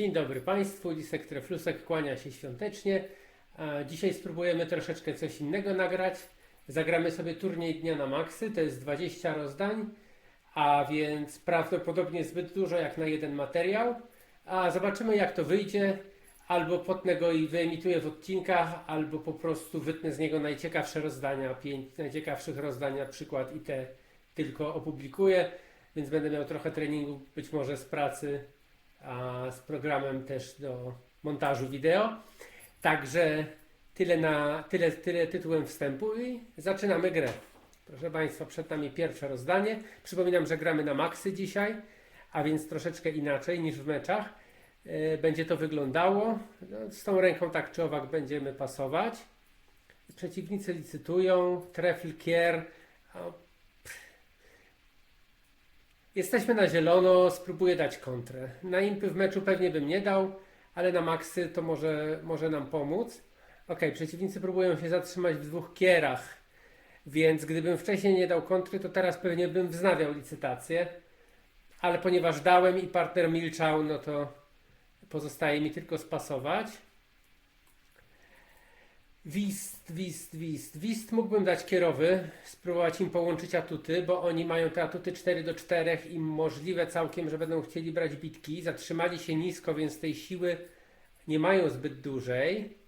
Dzień dobry Państwu, Lisek Treflusek kłania się świątecznie. Dzisiaj spróbujemy troszeczkę coś innego nagrać. Zagramy sobie turniej dnia na maksy, to jest 20 rozdań, a więc prawdopodobnie zbyt dużo jak na jeden materiał. A zobaczymy jak to wyjdzie. Albo potnę go i wyemituję w odcinkach, albo po prostu wytnę z niego najciekawsze rozdania, pięć najciekawszych rozdań na przykład i te tylko opublikuję. Więc będę miał trochę treningu być może z pracy a z programem też do montażu wideo. Także tyle, na, tyle, tyle tytułem wstępu i zaczynamy grę. Proszę Państwa, przed nami pierwsze rozdanie. Przypominam, że gramy na maksy dzisiaj, a więc troszeczkę inaczej niż w meczach. E, Będzie to wyglądało. No, z tą ręką tak czy owak będziemy pasować. Przeciwnicy licytują. Trefl, kier. Jesteśmy na zielono, spróbuję dać kontrę. Na impy w meczu pewnie bym nie dał, ale na maksy to może, może nam pomóc. Ok, przeciwnicy próbują się zatrzymać w dwóch kierach, więc gdybym wcześniej nie dał kontry, to teraz pewnie bym wznawiał licytację. Ale ponieważ dałem i partner milczał, no to pozostaje mi tylko spasować. Wist, wist, wist. Wist mógłbym dać kierowy, spróbować im połączyć atuty, bo oni mają te atuty 4 do 4 i możliwe całkiem, że będą chcieli brać bitki. Zatrzymali się nisko, więc tej siły nie mają zbyt dużej.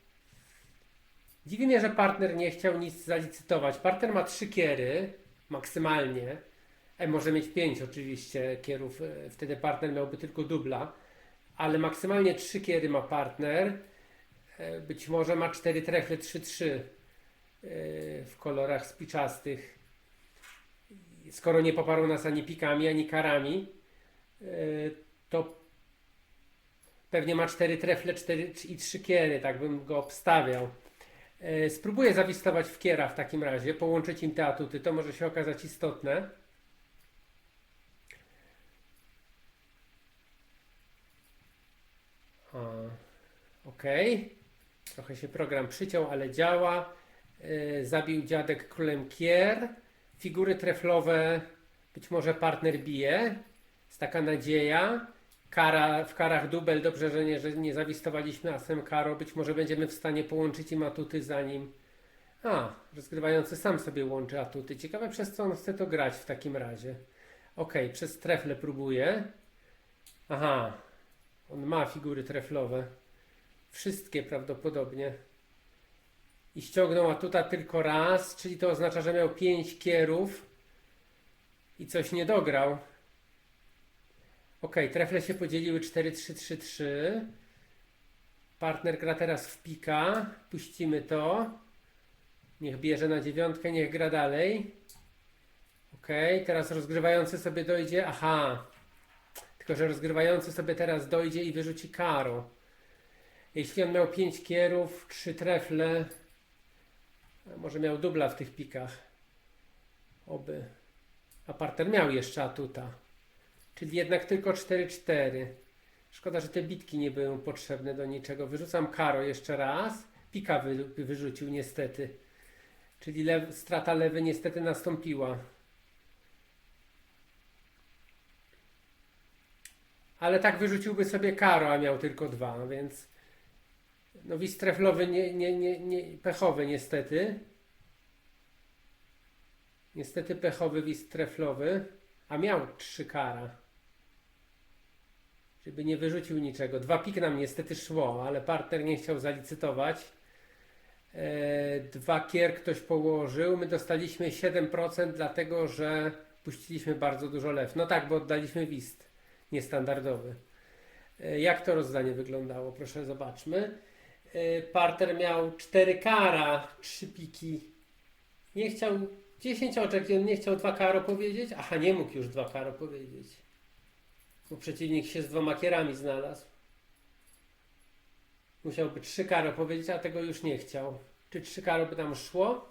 Dziwi mnie, że partner nie chciał nic zalicytować. Partner ma 3 kiery maksymalnie. E, może mieć 5 oczywiście kierów, e, wtedy partner miałby tylko dubla, ale maksymalnie 3 kiery ma partner. E, Być może ma 4 trefle 3-3 e, w kolorach spiczastych. Skoro nie poparł nas ani pikami, ani karami, e, to pewnie ma 4 trefle 4 i 3 kiery, tak bym go obstawiał. Spróbuję zawistować w kiera w takim razie, połączyć im te atuty, to może się okazać istotne. Okej. Trochę się program przyciął, ale działa. Yy, zabił dziadek królem kier. Figury treflowe, być może partner bije. Jest taka nadzieja. Kara, w karach dubel, dobrze, że nie, że nie zawistowaliśmy asem karo. Być może będziemy w stanie połączyć im atuty zanim... A, rozgrywający sam sobie łączy atuty. Ciekawe przez co on chce to grać w takim razie. Ok, przez trefle próbuje. Aha, on ma figury treflowe. Wszystkie prawdopodobnie. I ściągnął atuta tylko raz, czyli to oznacza, że miał 5 kierów i coś nie dograł. Ok, trefle się podzieliły 4-3-3-3. Partner gra teraz w pika. Puścimy to. Niech bierze na dziewiątkę, niech gra dalej. Ok, teraz rozgrywający sobie dojdzie. Aha. Tylko, że rozgrywający sobie teraz dojdzie i wyrzuci karo. Jeśli on miał 5 kierów, 3 trefle, może miał dubla w tych pikach. Oby. A parter miał jeszcze atuta. Czyli jednak tylko 4-4. Szkoda, że te bitki nie były potrzebne do niczego. Wyrzucam karo jeszcze raz. Pika wy, wyrzucił niestety. Czyli lew, strata lewy niestety nastąpiła. Ale tak wyrzuciłby sobie karo, a miał tylko dwa, więc no wis treflowy nie, nie, nie, nie, pechowy niestety. Niestety pechowy wis treflowy, a miał trzy kara. Żeby nie wyrzucił niczego. Dwa pik nam niestety szło, ale partner nie chciał zalicytować. E, dwa kier ktoś położył. My dostaliśmy 7%, dlatego że puściliśmy bardzo dużo lew. No tak, bo oddaliśmy wist niestandardowy. E, jak to rozdanie wyglądało? Proszę zobaczmy. E, Parter miał 4 kara, 3 piki. Nie chciał 10 oczek, on nie chciał 2 karo powiedzieć. Aha, nie mógł już 2 karo powiedzieć. Bo przeciwnik się z dwoma kierami znalazł. Musiałby 3 karo powiedzieć, a tego już nie chciał. Czy 3 karo by tam szło?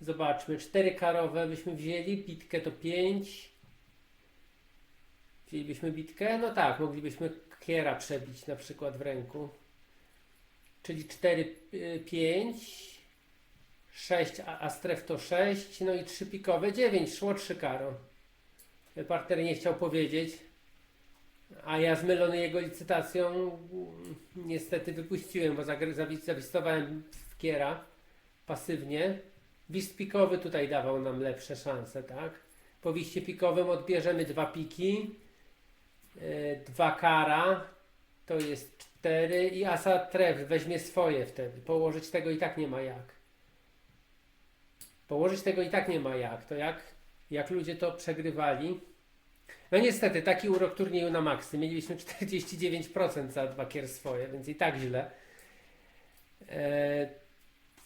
Zobaczmy. 4 karowe byśmy wzięli, bitkę to 5. Wzięlibyśmy bitkę? No tak, moglibyśmy kiera przebić na przykład w ręku. Czyli 4, 5, 6, a a stref to 6, no i 3 pikowe 9, szło 3 karo. Partner nie chciał powiedzieć. A ja zmylony jego licytacją mm, niestety wypuściłem, bo zawistowałem w kiera pasywnie. Wist pikowy tutaj dawał nam lepsze szanse, tak? Po wiście pikowym odbierzemy dwa piki, yy, dwa kara, to jest cztery i asa tref weźmie swoje wtedy. Położyć tego i tak nie ma jak. Położyć tego i tak nie ma jak. To jak, jak ludzie to przegrywali. No niestety, taki urok turnieju na maksy. Mieliśmy 49% za dwa kier swoje, więc i tak źle. Eee,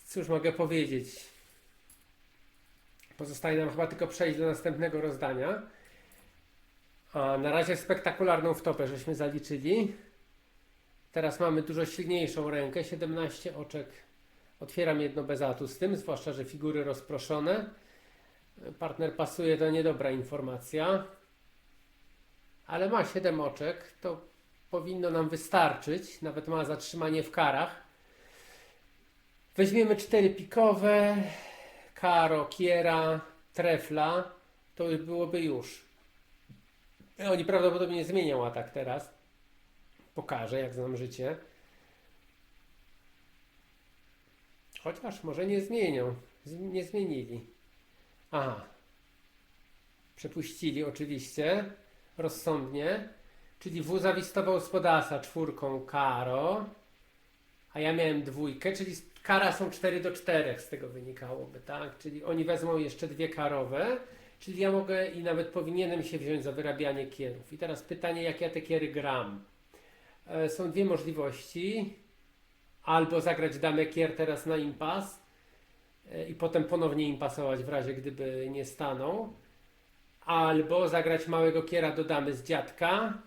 cóż mogę powiedzieć? Pozostaje nam chyba tylko przejść do następnego rozdania. A na razie spektakularną wtopę żeśmy zaliczyli. Teraz mamy dużo silniejszą rękę, 17 oczek. Otwieram jedno bez atu z tym, zwłaszcza, że figury rozproszone. Partner pasuje, to niedobra informacja. Ale ma 7 oczek, to powinno nam wystarczyć. Nawet ma zatrzymanie w karach. Weźmiemy 4 pikowe, karo, kiera, trefla. To byłoby już. Oni prawdopodobnie zmienią atak teraz. Pokażę, jak znam życie. Chociaż może nie zmienią. Nie zmienili. Aha. Przepuścili oczywiście. Rozsądnie. Czyli W zawistował z podasa czwórką karo. A ja miałem dwójkę, czyli kara są 4 do 4 z tego wynikałoby, tak? Czyli oni wezmą jeszcze dwie karowe. Czyli ja mogę i nawet powinienem się wziąć za wyrabianie kierów. I teraz pytanie, jak ja te kiery gram. E, Są dwie możliwości. Albo zagrać damę kier teraz na impas e, i potem ponownie impasować w razie gdyby nie stanął. Albo zagrać małego kiera do damy z dziadka.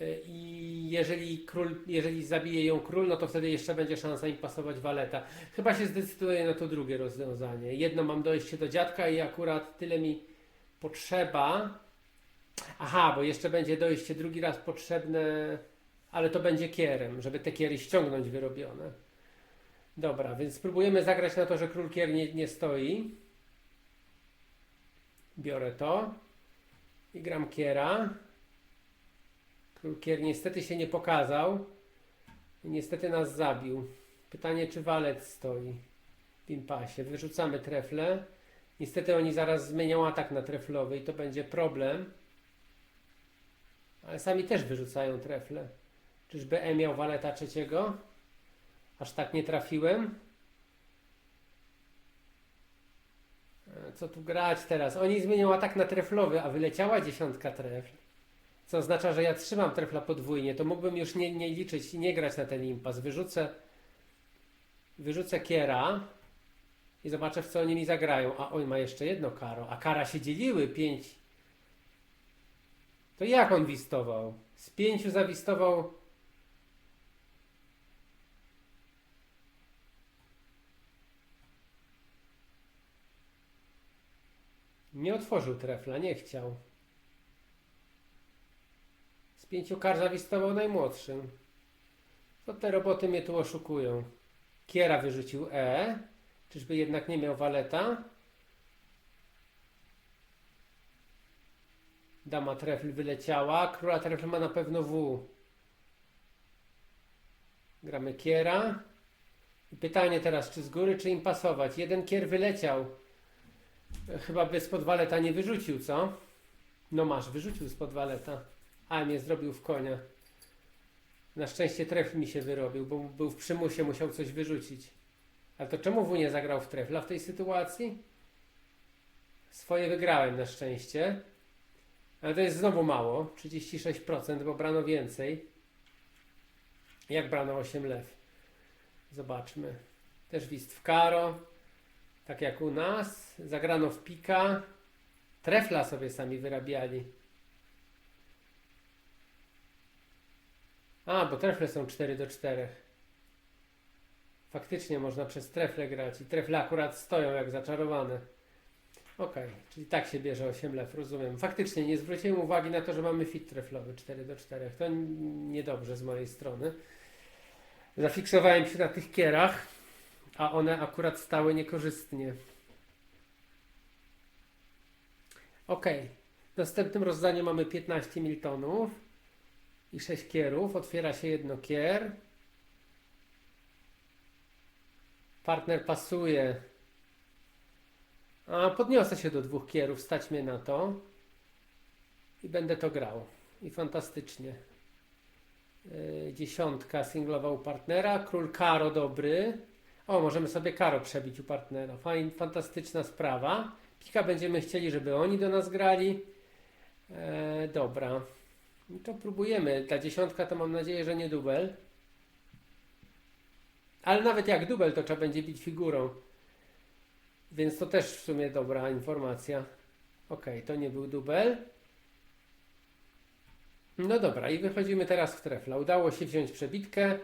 E, I jeżeli król, jeżeli zabije ją król, no to wtedy jeszcze będzie szansa impasować waleta. Chyba się zdecyduję na to drugie rozwiązanie. Jedno mam dojście do dziadka i akurat tyle mi potrzeba. Aha, bo jeszcze będzie dojście drugi raz potrzebne, ale to będzie kierem, żeby te kiery ściągnąć wyrobione. Dobra, więc spróbujemy zagrać na to, że król kier nie, nie stoi. Biorę to i gram kiera. Król kier niestety się nie pokazał i niestety nas zabił. Pytanie, czy walet stoi w impasie. Wyrzucamy trefle. Niestety oni zaraz zmienią atak na treflowy i to będzie problem. Ale sami też wyrzucają trefle. Czyżby E miał waleta trzeciego? Aż tak nie trafiłem. E, Co tu grać teraz? Oni zmienią atak na treflowy, a wyleciała dziesiątka trefl. Co oznacza, że ja trzymam trefla podwójnie. To mógłbym już nie, nie liczyć i nie grać na ten impas. Wyrzucę, wyrzucę kiera i zobaczę, w co oni mi zagrają. A on ma jeszcze jedno karo. A kara się dzieliły. Pięć. To jak on wistował? Z pięciu zawistował. Nie otworzył trefla, nie chciał. Z pięciu kar zawistował najmłodszym. To te roboty mnie tu oszukują. Kiera wyrzucił E. Czyżby jednak nie miał waleta? Dama trefl wyleciała. Króla trefl ma na pewno W. Gramy kiera. Pytanie teraz, czy z góry, czy im pasować? Jeden kier wyleciał. Chyba by spod waleta nie wyrzucił, co? No masz, wyrzucił spod waleta. A mnie zrobił w konia. Na szczęście trefl mi się wyrobił, bo był w przymusie, musiał coś wyrzucić. Ale to czemu W nie zagrał w trefla w tej sytuacji? Swoje wygrałem na szczęście. Ale to jest znowu mało. 36%, bo brano więcej. Jak brano 8 lew? Zobaczmy. Też wist w karo. Tak jak u nas. Zagrano w pika. Trefla sobie sami wyrabiali. A, bo trefle są 4 do 4. Faktycznie można przez trefle grać i trefle akurat stoją jak zaczarowane. Okej, czyli tak się bierze 8 lew, rozumiem. Faktycznie nie zwróciłem uwagi na to, że mamy fit treflowy 4 do 4. To niedobrze z mojej strony. Zafiksowałem się na tych kierach, a one akurat stały niekorzystnie. Okej, W następnym rozdaniu mamy 15 miltonów i 6 kierów. Otwiera się jedno kier. Partner pasuje. A podniosę się do dwóch kierów, stać mnie na to. I będę to grał. I fantastycznie. Yy, dziesiątka singlowa u partnera. Król Karo dobry. O, możemy sobie Karo przebić u partnera. Fajn, fantastyczna sprawa. Pika będziemy chcieli, żeby oni do nas grali. E, dobra. No to próbujemy. Ta dziesiątka to mam nadzieję, że nie dubel. Ale nawet jak dubel, to trzeba będzie bić figurą. Więc to też w sumie dobra informacja. Ok, to nie był dubel. No dobra, i wychodzimy teraz w trefla. Udało się wziąć przebitkę.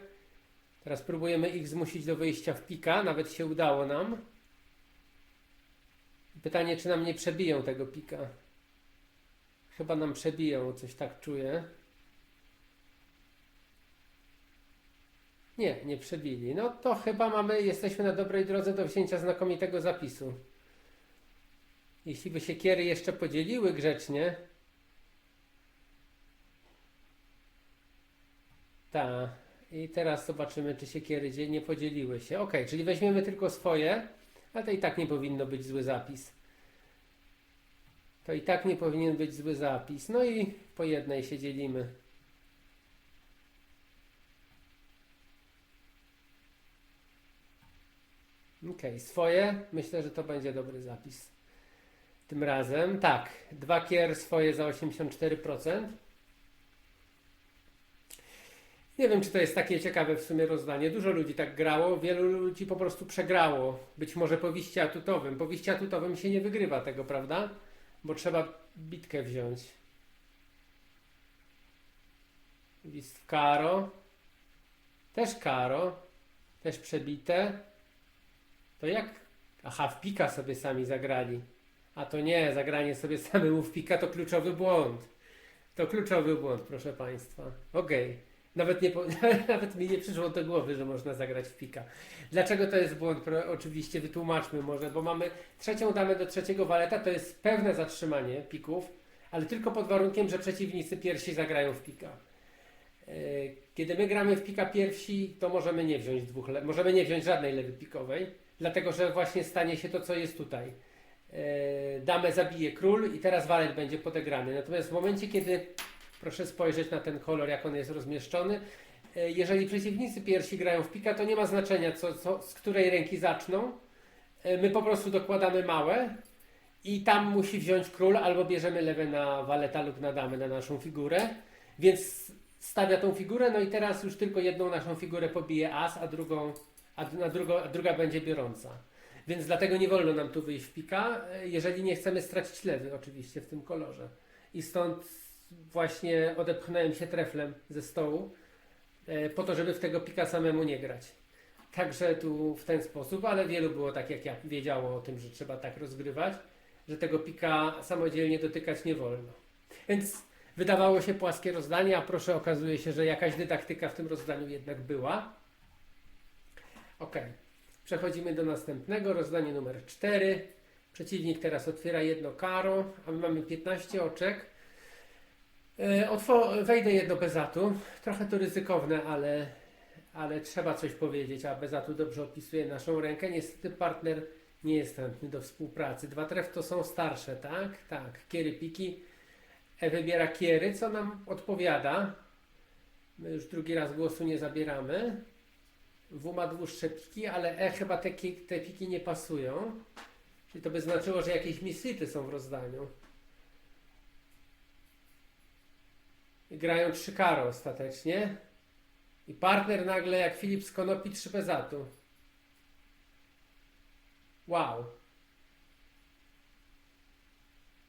Teraz próbujemy ich zmusić do wyjścia w pika. Nawet się udało nam. Pytanie, czy nam nie przebiją tego pika. Chyba nam przebiją, coś tak czuję. Nie, nie przebili. No to chyba mamy, jesteśmy na dobrej drodze do wzięcia znakomitego zapisu. Jeśli by się kiery jeszcze podzieliły grzecznie. Tak. I teraz zobaczymy, czy się kiery nie podzieliły się. Ok, czyli weźmiemy tylko swoje, a to i tak nie powinno być zły zapis. To i tak nie powinien być zły zapis. No i po jednej się dzielimy. Ok, swoje. Myślę, że to będzie dobry zapis. Tym razem. Tak, dwa kier swoje za 84%. Nie wiem, czy to jest takie ciekawe w sumie rozdanie. Dużo ludzi tak grało, wielu ludzi po prostu przegrało. Być może po wiście atutowym. Po wiście atutowym się nie wygrywa tego, prawda? Bo trzeba bitkę wziąć. List w karo. Też karo. Też przebite. To jak? Aha, w pika sobie sami zagrali. A to nie, zagranie sobie samemu w pika to kluczowy błąd. To kluczowy błąd, proszę Państwa. Okej. Nawet, nie, nawet mi nie przyszło do głowy, że można zagrać w pika. Dlaczego to jest błąd? Oczywiście wytłumaczmy może, bo mamy trzecią damę do trzeciego waleta, to jest pewne zatrzymanie pików, ale tylko pod warunkiem, że przeciwnicy pierwsi zagrają w pika. E, Kiedy my gramy w pika pierwsi, to możemy nie wziąć dwóch, możemy nie wziąć żadnej lewy pikowej, dlatego że właśnie stanie się to, co jest tutaj. E, Damę zabije król i teraz walet będzie podegrany. Natomiast w momencie, kiedy proszę spojrzeć na ten kolor, jak on jest rozmieszczony, e, jeżeli przeciwnicy pierwsi grają w pika, to nie ma znaczenia, co, co, z której ręki zaczną. E, My po prostu dokładamy małe i tam musi wziąć król, albo bierzemy lewe na waleta lub na damę na naszą figurę. Więc stawia tą figurę, no i teraz już tylko jedną naszą figurę pobije as, a drugą, a, na drugo, a druga będzie biorąca. Więc dlatego nie wolno nam tu wyjść w pika, e, jeżeli nie chcemy stracić lewy oczywiście w tym kolorze. I stąd właśnie odepchnąłem się treflem ze stołu e, po to, żeby w tego pika samemu nie grać. Także tu w ten sposób, ale wielu było tak jak ja wiedziało o tym, że trzeba tak rozgrywać, że tego pika samodzielnie dotykać nie wolno. Więc wydawało się płaskie rozdanie, a proszę okazuje się, że jakaś dydaktyka w tym rozdaniu jednak była. Ok, przechodzimy do następnego, rozdanie numer 4. Przeciwnik teraz otwiera jedno karo, a my mamy 15 oczek. E, Otwo- wejdę jedno bezatu. Trochę to ryzykowne, ale, ale trzeba coś powiedzieć, a bezatu dobrze opisuje naszą rękę. Niestety partner nie jest chętny do współpracy. Dwa tref to są starsze, tak? Tak. Kiery piki. E wybiera kiery, co nam odpowiada. My już drugi raz głosu nie zabieramy. W ma dłuższe piki, ale E chyba te, te piki nie pasują. Czyli to by znaczyło, że jakieś misyty są w rozdaniu. Grają trzy karo ostatecznie. I partner nagle jak Filip z Konopi trzy bezatu. Wow.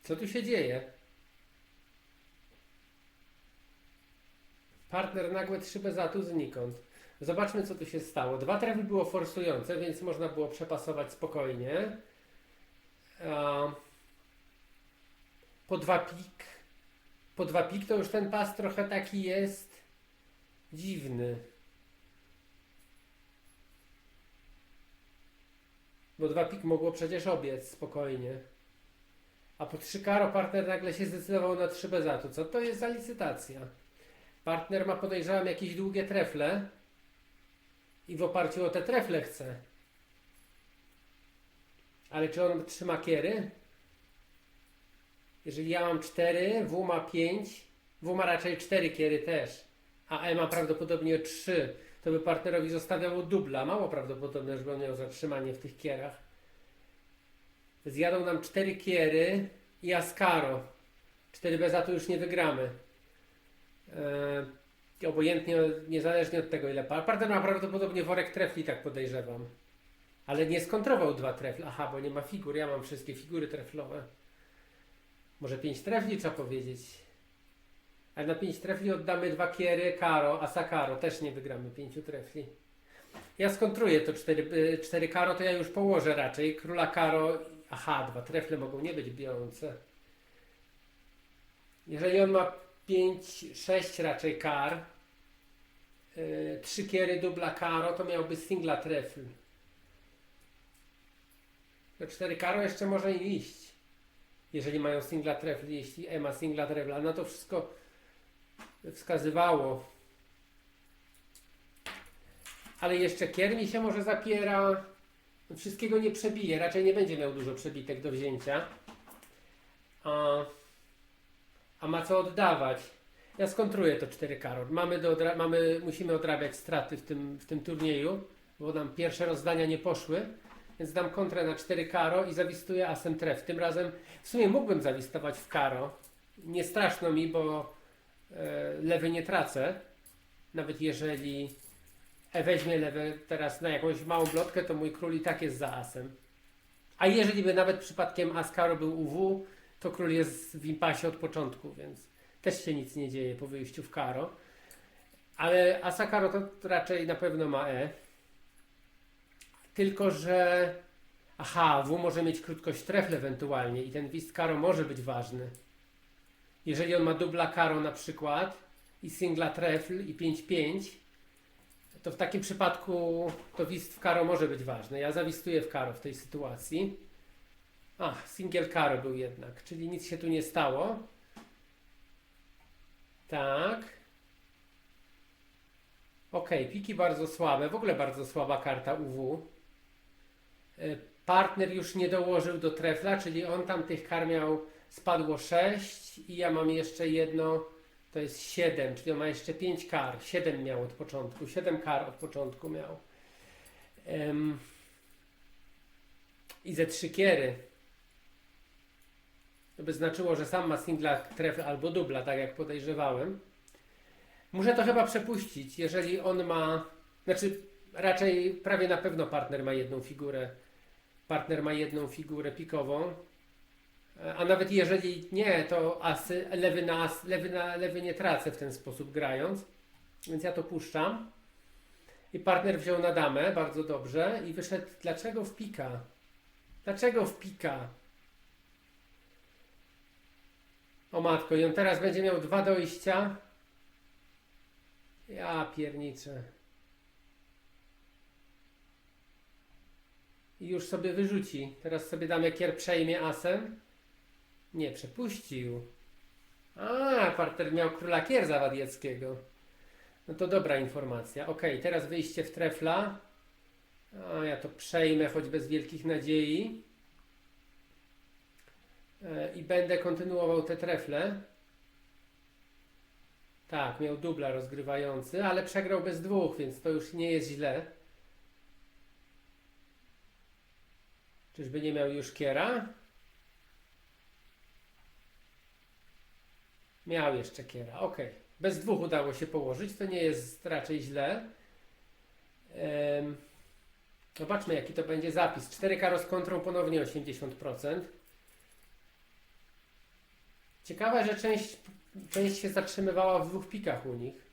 Co tu się dzieje? Partner nagle trzy bezatu znikąd. Zobaczmy co tu się stało. Dwa trefy było forsujące, więc można było przepasować spokojnie. Po dwa pik. Po dwa pik to już ten pas trochę taki jest dziwny. Bo dwa pik mogło przecież obiec spokojnie. A po 3 karo partner nagle się zdecydował na 3 bezatu. Co to jest za licytacja? Partner ma podejrzewam jakieś długie trefle i w oparciu o te trefle chce. Ale czy on trzyma kiery? Jeżeli ja mam 4, W ma 5, W ma raczej 4 kiery też, a E ma prawdopodobnie 3, to by partnerowi zostawiało dubla. Mało prawdopodobne, żeby on miał zatrzymanie w tych kierach. Zjadą nam 4 kiery i Ascaro. 4 beza to już nie wygramy. Eee, obojętnie, niezależnie od tego ile par. Partner ma prawdopodobnie worek trefli, tak podejrzewam. Ale nie skontrował dwa trefle. Aha, bo nie ma figur. Ja mam wszystkie figury treflowe. Może pięć trefli trzeba powiedzieć. Ale na pięć trefli oddamy dwa kiery, karo, a sakaro też nie wygramy pięciu trefli. Ja skontruję to cztery, y, cztery karo, to ja już położę raczej. Króla karo, aha, dwa trefle mogą nie być bijące. Jeżeli on ma 5, 6 raczej kar, yy, 3 kiery dubla karo, to miałby singla trefl. Do 4 karo jeszcze może iść. Jeżeli mają singla trefl, jeśli E ma singla trefla, no to wszystko wskazywało. Ale jeszcze kier mi się może zapiera. Wszystkiego nie przebije, raczej nie będzie miał dużo przebitek do wzięcia. A, a ma co oddawać. Ja skontruję to 4 karol. Mamy, do odra- mamy, musimy odrabiać straty w tym, w tym turnieju, bo nam pierwsze rozdania nie poszły. Więc dam kontrę na 4 karo i zawistuję asem tref. Tym razem w sumie mógłbym zawistować w karo. Nie straszno mi, bo e, lewy nie tracę. Nawet jeżeli e weźmie lewy teraz na jakąś małą blotkę, to mój król i tak jest za asem. A jeżeli by nawet przypadkiem as karo był UW, to król jest w impasie od początku, więc też się nic nie dzieje po wyjściu w karo. Ale asa karo to raczej na pewno ma e. Tylko, że aha, W może mieć krótkość trefl ewentualnie i ten wist karo może być ważny. Jeżeli on ma dubla karo na przykład i singla trefl i 5-5, to w takim przypadku to wist w karo może być ważny. Ja zawistuję w karo w tej sytuacji. A, singiel karo był jednak, czyli nic się tu nie stało. Tak. Ok, piki bardzo słabe, w ogóle bardzo słaba karta UW. E, Partner już nie dołożył do trefla, czyli on tam tych kar miał, spadło 6 i ja mam jeszcze jedno, to jest 7, czyli on ma jeszcze 5 kar. 7 miał od początku, 7 kar od początku miał. Em, I ze 3 kiery. By znaczyło, że sam ma singla trefl albo dubla, tak jak podejrzewałem. Muszę to chyba przepuścić, jeżeli on ma, znaczy raczej prawie na pewno partner ma jedną figurę. Partner ma jedną figurę pikową. A nawet jeżeli nie, to asy, lewy na as, lewy na lewy nie tracę w ten sposób grając. Więc ja to puszczam. I partner wziął na damę, bardzo dobrze. I wyszedł, dlaczego w pika? Dlaczego w pika? O matko, i on teraz będzie miał dwa dojścia. Ja pierniczę. I już sobie wyrzuci. Teraz sobie damy kier przejmie asem. Nie, przepuścił. A, partner miał króla kier zawadieckiego. No to dobra informacja. Ok, teraz wyjście w trefla. A ja to przejmę, choć bez wielkich nadziei. E, I będę kontynuował te trefle. Tak, miał dubla rozgrywający, ale przegrał bez dwóch, więc to już nie jest źle. Czyżby nie miał już kiera? Miał jeszcze kiera, ok. Bez dwóch udało się położyć, to nie jest raczej źle. Zobaczmy jaki to będzie zapis. 4 karo z kontrą ponownie 80%. Ciekawe, że część, część się zatrzymywała w dwóch pikach u nich.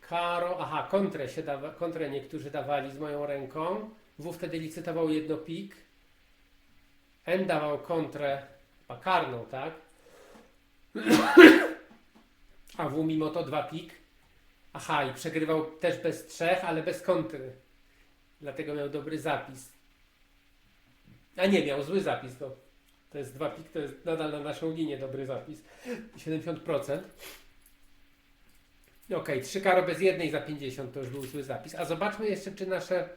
Karo, aha, kontrę, się dawa, kontrę niektórzy dawali z moją ręką. W wtedy licytował jedno pik. N dawał kontrę, chyba karną, tak? A W mimo to dwa pik. Aha, i przegrywał też bez trzech, ale bez kontry. Dlatego miał dobry zapis. A nie, miał zły zapis. To, to jest dwa pik, to jest nadal na naszą linię dobry zapis. 70%. Okej, 3 karo bez jednej za 50 to już był zły zapis. A zobaczmy jeszcze, czy nasze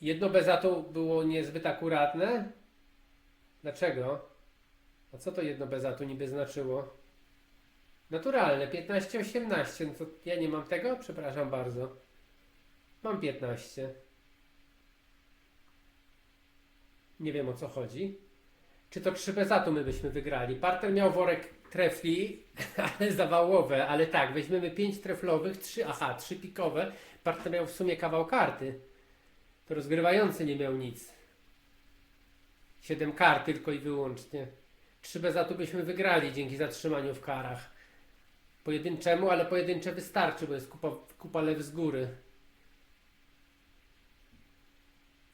jedno bez atu było niezbyt akuratne. Dlaczego? A co to jedno bez atu niby znaczyło? Naturalne, 15-18. No to ja nie mam tego? Przepraszam bardzo. Mam 15. Nie wiem o co chodzi. Czy to 3 bez atu my byśmy wygrali? Parter miał worek trefli, ale zawałowe, ale tak, weźmiemy 5 treflowych, 3, aha, 3 pikowe. Parter miał w sumie kawał karty. To rozgrywający nie miał nic. 7 kart tylko i wyłącznie. 3 bez atu byśmy wygrali dzięki zatrzymaniu w karach. Pojedynczemu, ale pojedyncze wystarczy, bo jest kupa, kupa lew z góry.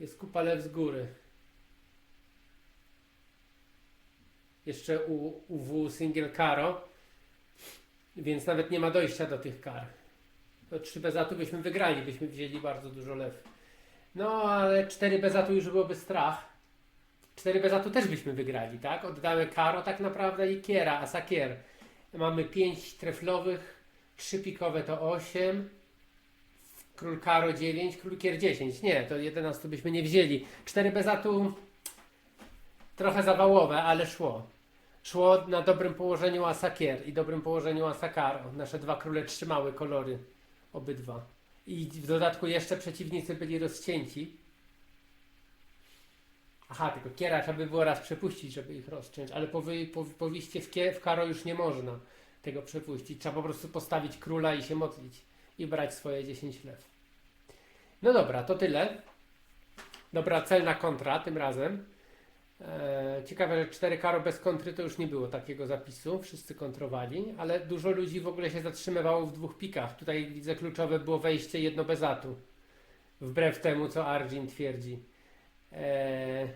Jest kupa lew z góry. Jeszcze u, u W single caro, więc nawet nie ma dojścia do tych kar. To 3 bezatu byśmy wygrali, byśmy wzięli bardzo dużo lew. No, ale 4 bezatu już byłoby strach. 4 bezatu też byśmy wygrali, tak? Oddamy karo tak naprawdę i kiera, a sakier. Mamy 5 treflowych, 3 pikowe to 8. Król karo 9, król kier 10. Nie, to 11 byśmy nie wzięli. 4 bezatu trochę zawałowe, ale szło. Szło na dobrym położeniu asakier i dobrym położeniu asakaro. Nasze dwa króle trzymały kolory. Obydwa. I w dodatku jeszcze przeciwnicy byli rozcięci. Aha, tylko kiera trzeba by było raz przepuścić, żeby ich rozciąć, ale po, wy, po, po w, w karo już nie można tego przepuścić. Trzeba po prostu postawić króla i się modlić i brać swoje 10 lew. No dobra, to tyle. Dobra, celna kontra tym razem. Eee, ciekawe, że 4 karo bez kontry to już nie było takiego zapisu. Wszyscy kontrowali, ale dużo ludzi w ogóle się zatrzymywało w dwóch pikach. Tutaj widzę kluczowe było wejście jedno bez atu. Wbrew temu, co Arjun twierdzi. Eee,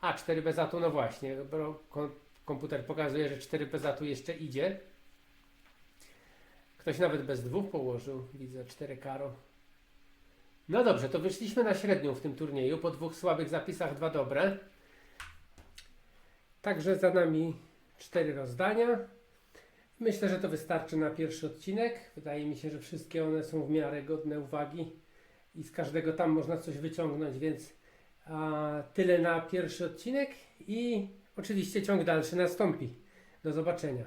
a, 4 bez atu, no właśnie. Bo kom- komputer pokazuje, że 4 bez atu jeszcze idzie. Ktoś nawet bez dwóch położył. Widzę 4 karo. No dobrze, to wyszliśmy na średnią w tym turnieju. Po dwóch słabych zapisach, dwa dobre. Także za nami cztery rozdania. Myślę, że to wystarczy na pierwszy odcinek. Wydaje mi się, że wszystkie one są w miarę godne uwagi i z każdego tam można coś wyciągnąć, więc a, tyle na pierwszy odcinek i oczywiście ciąg dalszy nastąpi. Do zobaczenia.